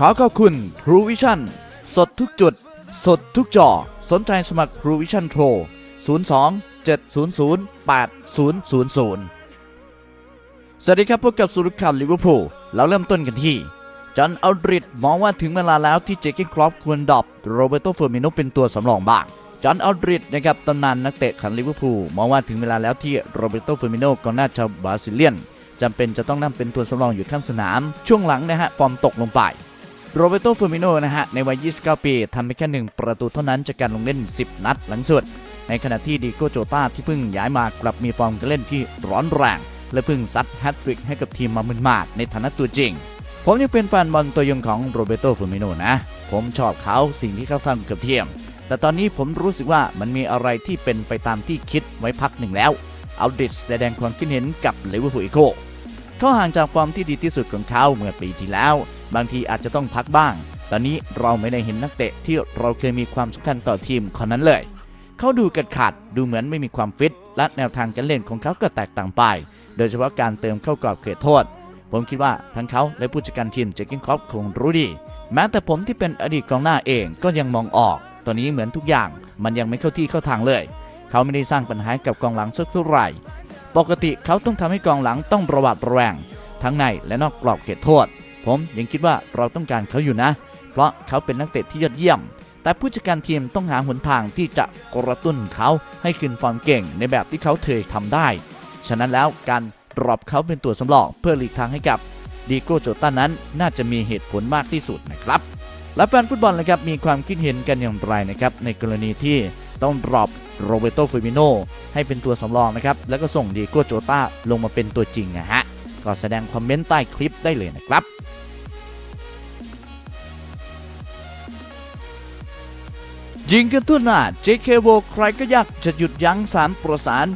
ขอขอบคุณ True Vision สดทุกจุด สดทุกจอ สนใจสมัคร True Vision โทร02 700 8000 สวัสดีครับพบกับสุรุข่าวลิเวอร์พูลเราเริ่มต้นกันที่ จอห์นอัลดริดมองว่าถึงเวลาแล้วที่เจเกนครอปควรดรอปโรเบโตเฟอร์มิโนเป็นตัวสำรองบ้าง จอห์นอัลดริดนะครับตำนานนักเตะของลิเวอร์พูลมองว่าถึงเวลาแล้วที่โรเบโตเฟอร์มิโนกองหน้าชาวบราซิเลียนจำเป็นจะต้องนั่งเป็นตัวสำรองอยู่ข้างสนาม ช่วงหลังนะฮะฟอร์มตกลงไป โรเบโตฟอร์มิโนนะฮะ ในวัย 29 ปีทำไปแค่ 1 ประตูเท่านั้นจากการลงเล่น 10 นัดหลังสุด ในขณะที่ดีโกโจต้าที่เพิ่งย้ายมากลับมีฟอร์มการเล่นที่ร้อนแรง และเพิ่งซัดแฮตทริกให้กับทีมมามึนมาดในฐานะตัวจริง ผมยังเป็นแฟนบอลตัวยงของโรเบโตฟอร์มิโนนะ ผมชอบเขาสิ่งที่เขาทำกับทีมแต่ตอนนี้ผมรู้สึกว่ามันมีอะไรที่เป็นไปตามที่คิดไว้พักหนึ่งแล้ว เอาดิสแสดงความคิดเห็นกับลิเวอร์พูลอีโคเขาห่างจากฟอร์มที่ดีที่สุดของเขาเมื่อปีที่แล้ว บางทีอาจจะต้องพักบ้าง ตอนนี้เราไม่ได้เห็นนักเตะที่เราเคยมีความสำคัญต่อทีมคนนั้นเลย เขาดูกัดขาดดูเหมือนไม่มีความฟิต และแนวทางการเล่นของเขาก็แตกต่างไป โดยเฉพาะการเติมเข้ากรอบเขตโทษ ผมคิดว่าทั้งเขาและผู้จัดการทีมเจคกินคอปคงรู้ดี แม้แต่ผมที่เป็นอดีตกองหน้าเองก็ยังมองออก ตอนนี้เหมือนทุกอย่าง มันยังไม่เข้าที่เข้าทางเลย เขาไม่ได้สร้างปัญหากับกองหลังสักเท่าไหร่ ปกติเขาต้องทำให้กองหลังต้องประวัติระแวงทั้งในและนอกกรอบเขตโทษ ผมยังคิดว่าเราต้องการเขาอยู่นะ เพราะเขาเป็นนักเตะที่ยอดเยี่ยม แต่ผู้จัดการทีมต้องหาหนทางที่จะกระตุ้นเขาให้ขึ้นฟอร์มเก่งในแบบที่เขาเคยทำได้ ฉะนั้นแล้วการดรอปเขาเป็นตัวสำรองเพื่อหลีกทางให้กับดีโก้โจต้านั้นน่าจะมีเหตุผลมากที่สุดนะครับ และแฟนฟุตบอลนะครับมีความคิดเห็นกันอย่างไรนะครับในกรณีที่ต้องดรอปโรเบโตฟอร์มิโนให้เป็นตัวสำรองนะครับแล้วก็ส่งดีโก้โจต้าลงมาเป็นตัวจริงนะฮะก็แสดงคอมเมนต์ใต้คลิปได้เลยนะครับ ยิงกันทั่วหน้า JKW ใครก็ยากจะหยุดยั้งสารประสาน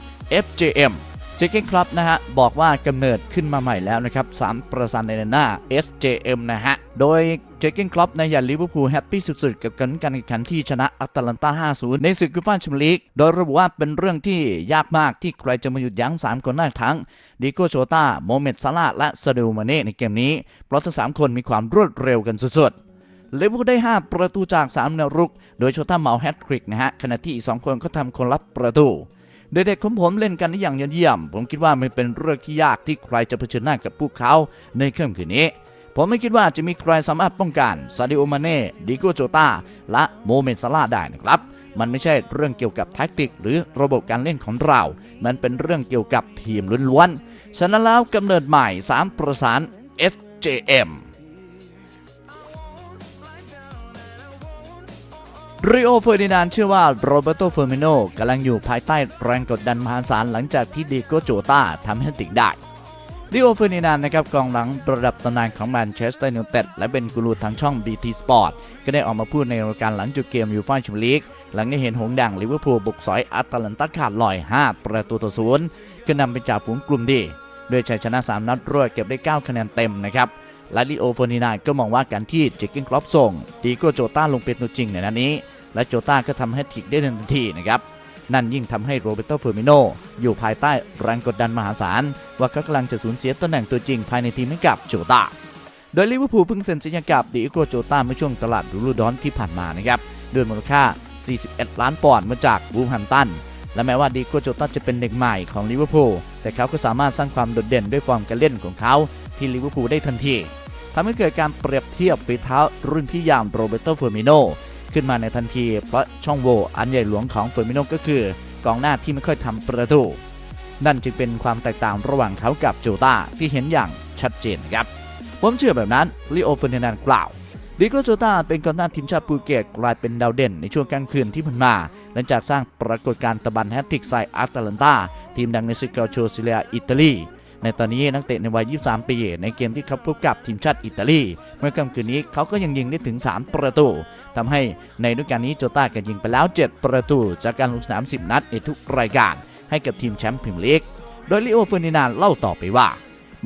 FJM เจเก้นครับนะฮะ บอกว่ากำเนิดขึ้นมาใหม่แล้วนะครับสารประสานในหน้า SJM นะฮะ โดยเจเก้นคลับในยันลิเวอร์พูลแฮปปี้สุดๆ กับการการแข่งขันที่ชนะอัตแลนตา 5-0 ในศึกยูฟ่าแชมเปี้ยนลีก โดยระบุว่าเป็นเรื่องที่ยากมากที่ใครจะมาหยุดยั้งสามคนได้ทั้งดิโกโชตาโมเมดซาลาและซาดิโอมาเน่ในเกมนี้ เพราะทั้งสามคนมีความรวดเร็วกันสุดๆ ลิเวอร์พูลได้ 5 ประตูจาก 3 แนวรุก โดยโชต้าเมาแฮตทริกนะฮะ ขณะที่อีก2คนก็ทำคนรับประตู เด็กๆของผมเล่นกันได้อย่างยอดเยี่ยม ผมคิดว่ามันเป็นเรื่องที่ยากที่ใครจะเผชิญหน้ากับพวกเขาในค่ำคืนนี้ ผมไม่คิดว่าจะมีใครสามารถป้องกันซาดิโอมาเน่ดิโกโจตาและโมเมนซาลาได้นะครับ มันไม่ใช่เรื่องเกี่ยวกับแท็กติก หรือระบบการเล่นของเรา มันเป็นเรื่องเกี่ยวกับทีมล้วนๆฉะนั้นแล้วกำเนิดใหม่ 3 ประสาน SJM ริโอเฟอร์ดินานเชื่อว่าโรเบโตเฟอร์มิโนกำลังอยู่ภายใต้แรงกดดันมหาศาลหลังจากที่ดีโกโจตาทำให้ติกได้ริโอเฟอร์ดินานนะครับกองหลังระดับตำนานของแมนเชสเตอร์ยูไนเต็ดและเป็นกูรูทางช่อง BT Sport ก็ได้ออกมาพูดในรายการหลังจบเกมยูฟ่าแชมเปี้ยนลีกหลังได้เห็นหงดังลิเวอร์พูลบุกสอยอัตแลนตาขาดลอย 5 ประตูต่อศูนย์ก็นำไปจากฝูงกลุ่มดีด้วยชัยชนะ 3 นัดรวดเก็บได้ 9 คะแนนเต็มนะครับและลิโอเฟอร์ดินานก็มองว่าการที่เจคกินครอปส่งดีโกโจต้าลงเป็นตัวจริงในนัดนี้ และโจต้าก็ทำให้ทิกได้ทันทีนะครับนั่นยิ่งทำให้โรเบโตเฟอร์มิโนอยู่ภายใต้แรงกดดันมหาศาล ว่าเขากำลังจะสูญเสียตำแหน่งตัวจริงภายในทีมให้กับโจต้าโดยลิเวอร์พูลเพิ่งเซ็นสัญญากับดิโกโจต้าเมื่อช่วงตลาดฤดูร้อนที่ผ่านมานะครับด้วยมูลค่า 41 ล้านปอนด์มาจากวูฟแฮมตัน และแม้ว่าดิโกโจต้าจะเป็นเด็กใหม่ของลิเวอร์พูลแต่เขาก็สามารถสร้างความโดดเด่นด้วยฟอร์มการเล่นของเขาที่ลิเวอร์พูลได้ทันทีทำให้เกิดการเปรียบเทียบฝีเท้ารุ่นพี่ยามโรเบโตเฟอร์มิโน ขึ้นมาในทันที เพราะช่องโหว่อันใหญ่หลวงของเฟอร์มิโนก็คือกองหน้าที่ไม่ค่อยทำประตู นั่นจึงเป็นความแตกต่างระหว่างเขากับโจตาที่เห็นอย่างชัดเจนครับ ผมเชื่อแบบนั้นลิโอเฟอร์นันดนด์กล่าวดิโกโจตาเป็นกองหน้าทีมชาติโปรตุเกสกลายเป็นดาวเด่นในช่วงกลางคืนที่ผ่านมาหลังจากสร้างปรากฏการณ์ตะบันแฮตทริกใส่อาร์ตแลนตาทีมดังในศึกเกาโชซิเลียอิตาลี ในตอนนี้นักเตะในวัย 23 ปี ในเกมที่เขาพบกับทีมชาติอิตาลี เมื่อค่ำคืนนี้เขาก็ยังยิงได้ถึง 3 ประตูทำให้ในฤดูกาลนี้โจต้าก็ยิงไปแล้ว 7 ประตู จากการลงสนาม 10 นัดในทุกรายการ ให้กับทีมแชมป์พรีเมียร์ลีก โดยลิโอเฟอร์ดินานเล่าต่อไปว่า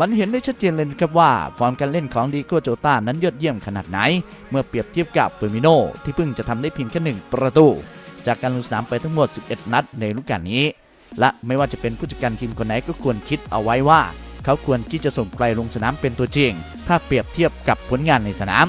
มันเห็นได้ชัดเจนเลยครับว่า ฟอร์มการเล่นของดีโกโจต้านั้นยอดเยี่ยมขนาดไหน เมื่อเปรียบเทียบกับเฟอร์มิโนที่เพิ่งจะทำได้เพียงแค่หนึ่งประตู จากการลงสนามไปทั้งหมด 11 นัดในฤดูกาลนี้ และไม่ว่าจะเป็นผู้จัดการทีมคนไหนก็ควรคิดเอาไว้ว่า เขาควรที่จะส่งใครลงสนามเป็นตัวจริง ถ้าเปรียบเทียบกับผลงานในสนาม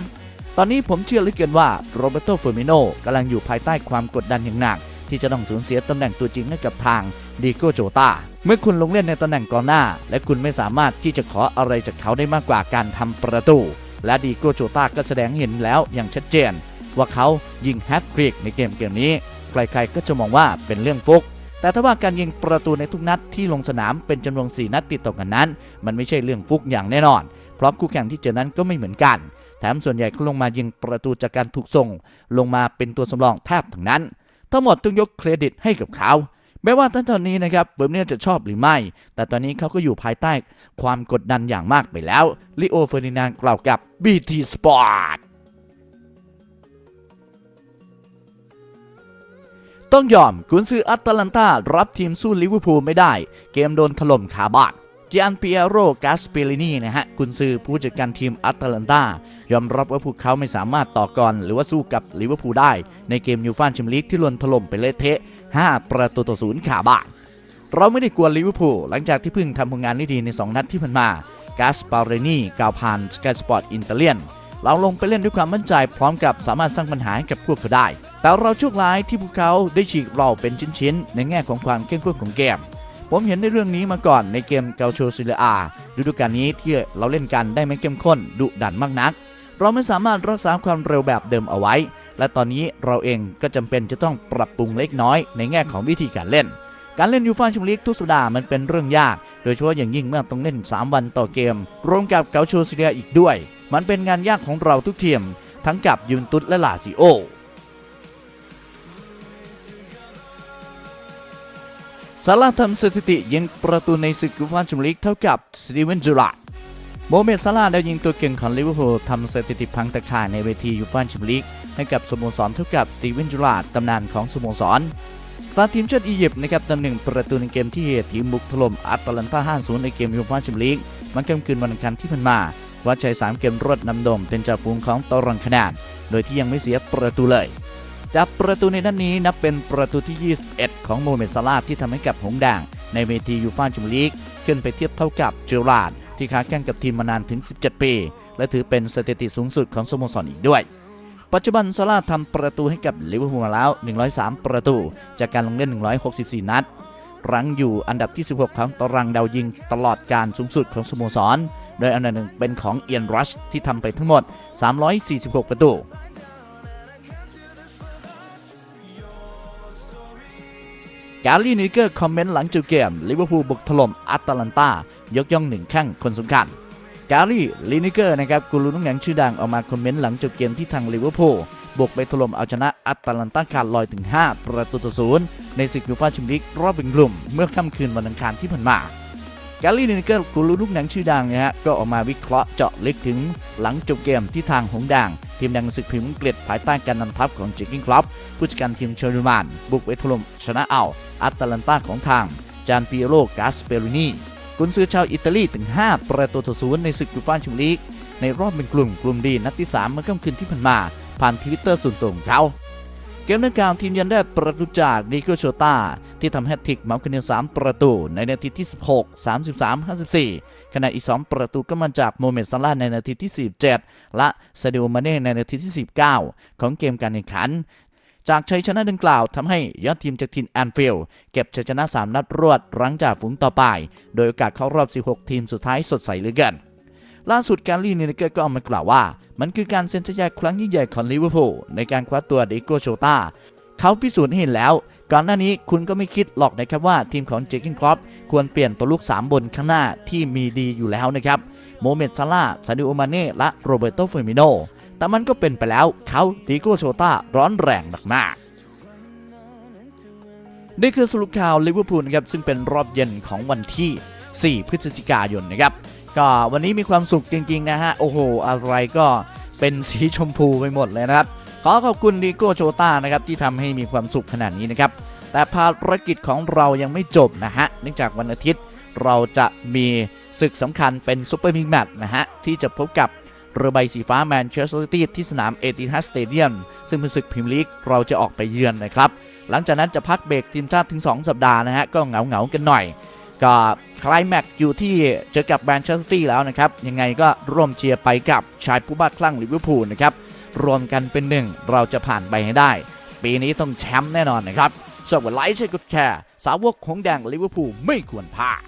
ตอนนี้ผมเชื่อเหลือเกินว่าโรเบโตเฟอร์มิโนกำลังอยู่ภายใต้ความกดดันอย่างหนัก ที่จะต้องสูญเสียตำแหน่งตัวจริงให้กับทางดีโกโจตาเมื่อคุณลงเล่นในตำแหน่งกองหน้า และคุณไม่สามารถที่จะขออะไรจากเขาได้มากกว่าการทำประตู และดีโกโจตาก็แสดงเห็นแล้วอย่างชัดเจน ว่าเขายิงแฮตทริกในเกมเกมนี้ ใครๆก็จะมองว่าเป็นเรื่องฟุก แต่ถ้าว่าการยิงประตูในทุกนัดที่ลงสนามเป็นจำนวน 4 นัดติดต่อกันนั้น มันไม่ใช่เรื่องฟุกอย่างแน่นอน เพราะคู่แข่งที่เจอนั้นก็ไม่เหมือนกัน แถมส่วนใหญ่ก็ลงมายิงประตูจากการถูกส่ง ลงมาเป็นตัวสำรองแทบทั้งนั้น ทั้งหมดต้องยกเครดิตให้กับเขาแม้ว่าตั้งตอนนี้นะครับเบิร์มเนียจะชอบหรือไม่ แต่ตอนนี้เขาก็อยู่ภายใต้ความกดดันอย่างมากไปแล้วลิโอเฟอร์ดินานด์กล่าวกับ BT Sport ต้องยอมกุนซืออัตแลนตารับทีมสู้ลิเวอร์พูลไม่ได้ เกมโดนถล่มขาบาดจิอันปิเอโรกาสเปลินีนะฮะ กุนซือผู้จัดการทีมอัตแลนตายอมรับว่าพวกเขาไม่สามารถต่อกรหรือว่าสู้กับลิเวอร์พูลได้ ในเกมยูฟ่าแชมเปี้ยนลีกที่ลวนถล่มไปเละเทะ 5 ประตูต่อศูนย์ขาบาดเราไม่ได้กลัวลิเวอร์พูลหลังจากที่เพิ่งทำผลงานได้ดีใน 2 นัดที่ผ่านมากาสปาเรนีกล่าวผ่านสกายสปอร์ตอินเตเลียน เราลงไปเล่นด้วยความมั่นใจพร้อมกับสามารถสร้างปัญหาให้กับพวกเขาได้ แต่เราโชคร้ายที่พวกเขาได้ฉีกเราเป็นชิ้นๆ ในแง่ของความเข้มข้นของเกม ผมเห็นในเรื่องนี้มาก่อนในเกมเกาโชซิเลอาฤดูกาลนี้ที่เราเล่นกันได้ไม่เข้มข้นดุดันมากนัก เราไม่สามารถรักษาความเร็วแบบเดิมเอาไว้ และตอนนี้เราเองก็จำเป็นจะต้องปรับปรุงเล็กน้อยในแง่ของวิธีการเล่น การเล่นยูฟ่าแชมเลีกทุกสัปดาห์มันเป็นเรื่องยาก โดยเฉพาะอย่างยิ่งเมื่อต้องเล่น 3 วันต่อเกม รวมกับเกาโชซิเลียอีกด้วย มันเป็นงานยากของเราทุกทีมทั้งกับยูนตุสและลาซิโอ ซาร่าทำสถิติยิงประตูในศึกยูฟ่าแชมเปี้ยนลีกเท่ากับสตีเวนจูราร์ดโมเมดซาร่าห์ได้ยิงตัวเก่งของลิเวอร์พูลทำสถิติพังตะข่ายในเวทียูฟ่าแชมเปี้ยนลีกให้กับสโมสรเท่ากับสตีเวนจูราร์ดตำนานของสโมสรสตาร์ทีมชาติอียิปต์นะครับตำหนึ่งประตูในเกมที่ทีมบุกถล่มอัตแลนตา 5-0 ในเกมยูฟ่าแชมเปี้ยนลีกมันค่ำคืนวันอังคารที่ผ่านมาวัดชัย 3 เกมรวดนำโด่งเป็นจ่าฝูงของตารางคะแนนโดยที่ยังไม่เสียประตูเลยจากประตูในนัดนนี้นับเป็นประตูที่21 ของโมเมดซาลาห์ที่ทำให้กับหงส์แดงในเวทียูฟ่าแชมเลียนลีกขึ้นไปเทียบเท่ากับเจอราร์ดที่ค้าแข่งกับทีมมานานถึง 17 ปี และถือเป็นสถิติสูงสุดของสโมสรอีกด้วย ปัจจุบันซาร่าห์ทำประตูให้กับลิเวอร์พูลมาแล้ว 103 ประตู จากการลงเล่น 164 นัดรั้งอยู่อันดับที่ 16 ของตารางดาวยิงตลอดการสูงสุดของสโมสร โดยอันดับหนึ่งเป็นของเอียนรัชที่ทำไปทั้งหมด 346 ประตู กาลีนิเกอร์คอมเมนต์หลังจบเกมลิเวอร์พูลบุกถล่มอัตแลนตายกย่องหนึ่งข้งคนสำคัญกาลี่ลินิเกอร์นะครับกูรูน้ำแข็งชื่อดังออกมาคอมเมนต์หลังจบเกมที่ทางลิเวอร์พูลบุกไปถล่มเอาชนะอัตแลนตาขาดลอยถึง 5 ประตูต่อศูนย์ในศึกยูฟ่าแชมเปี้ยนลีกรอบแบ่งกลุ่ม เมื่อค่ำคืนวันอังคารที่ผ่านมา กาลีลินเกอร์กูรูลูกหนังชื่อดังนะฮะก็ออกมาวิเคราะห์เจาะลึกถึงหลังจบเกมที่ทางหงส์แดงทีมแดงศึกพรีเมียร์อังกฤษภายใต้การนำทัพของเจคกิ้งคลับผู้จัดการทีมเชอร์มานบุกไปถล่มชนะเอาอัตแลนตาของทาง จานปิโรกาสเปรินีกุนซือชาวอิตาลีถึง 5 ประตูต่อศูนย์ในศึกยูฟ่าแชมเปี้ยนลีกในรอบเป็นกลุ่มกลุ่มดีนัดที่ 3 เมื่อค่ำคืนที่ผ่านมา ผ่านทวิตเตอร์ส่วนตัวของเขา เกมดังกล่าวทีมยันได้ประตูจากดิโกโชตาที่ทำแฮตทริกเหมาคะแนน3ประตู ในนาทีที่ 16 33 54 ขณะอีก 2 ประตูก็มาจากโมเมดซาลาในนาทีที่47และซาดิโอมาเน่ในนาทีที่ 19 ของเกมการแข่งขันจากชัยชนะดังกล่าวทำให้ยอดทีมจากทีมแอนฟิลด์เก็บชัยชนะ 3 นัดรวดหลังจากฝูงต่อไป โดยโอกาสเข้ารอบ 16 ทีมสุดท้ายสดใสเหลือเกิน ล่าสุดการลีนิเกอร์ก็ออกมากล่าวว่า มันคือการเซ็นสัญญาครั้งยิ่งใหญ่ของลิเวอร์พูลในการคว้าตัวเดโกโชตาเขาพิสูจน์ให้เห็นแล้ว ก่อนหน้านี้คุณก็ไม่คิดหรอกนะครับว่าทีมของเจคินครอปควรเปลี่ยนตัวลูก 3 บนข้างหน้าที่มีดีอยู่แล้วนะครับโมเมดซาลาซาดิโอมาเน่และโรเบโตเฟอร์มิโนแต่มันก็เป็นไปแล้วเขาดิโกโชตาร้อนแรงมากๆนี่คือสรุปข่าวลิเวอร์พูลนะครับซึ่งเป็นรอบเย็นของวันที่ 4 พฤศจิกายนนะครับ ก็วันนี้มีความสุขจริงๆนะฮะ โอ้โห อะไรก็เป็นสีชมพูไปหมดเลยนะครับ ขอขอบคุณดีโก้โชต้านะครับที่ทำให้มีความสุขขนาดนี้นะครับ แต่ภารกิจของเรายังไม่จบนะฮะ เนื่องจากวันอาทิตย์เราจะมีศึกสำคัญเป็นซูเปอร์มิกแมตช์นะฮะ ที่จะพบกับเรือใบสีฟ้าแมนเชสเตอร์ซิตี้ที่สนามเอติฮัดสเตเดียมซึ่งเป็นศึกพรีเมียร์ลีกเราจะออกไปเยือนนะครับ หลังจากนั้นจะพักเบรกทีมชาติถึง 2 สัปดาห์นะฮะก็เงาเหงาๆกันหน่อย ก็คลายแม็กอยู่ที่เจอกับแมนเชสเตอร์ซิตี้แล้วนะครับ ยังไงก็ร่วมเชียร์ไปกับชายผู้บ้าคลั่งลิเวอร์พูลนะครับ รวมกันเป็นหนึ่งเราจะผ่านไปให้ได้ ปีนี้ต้องแชมป์แน่นอนนะครับชอบกดไลค์ใช่กดแชร์สาวกของแดงลิเวอร์พูลไม่ควรพลาด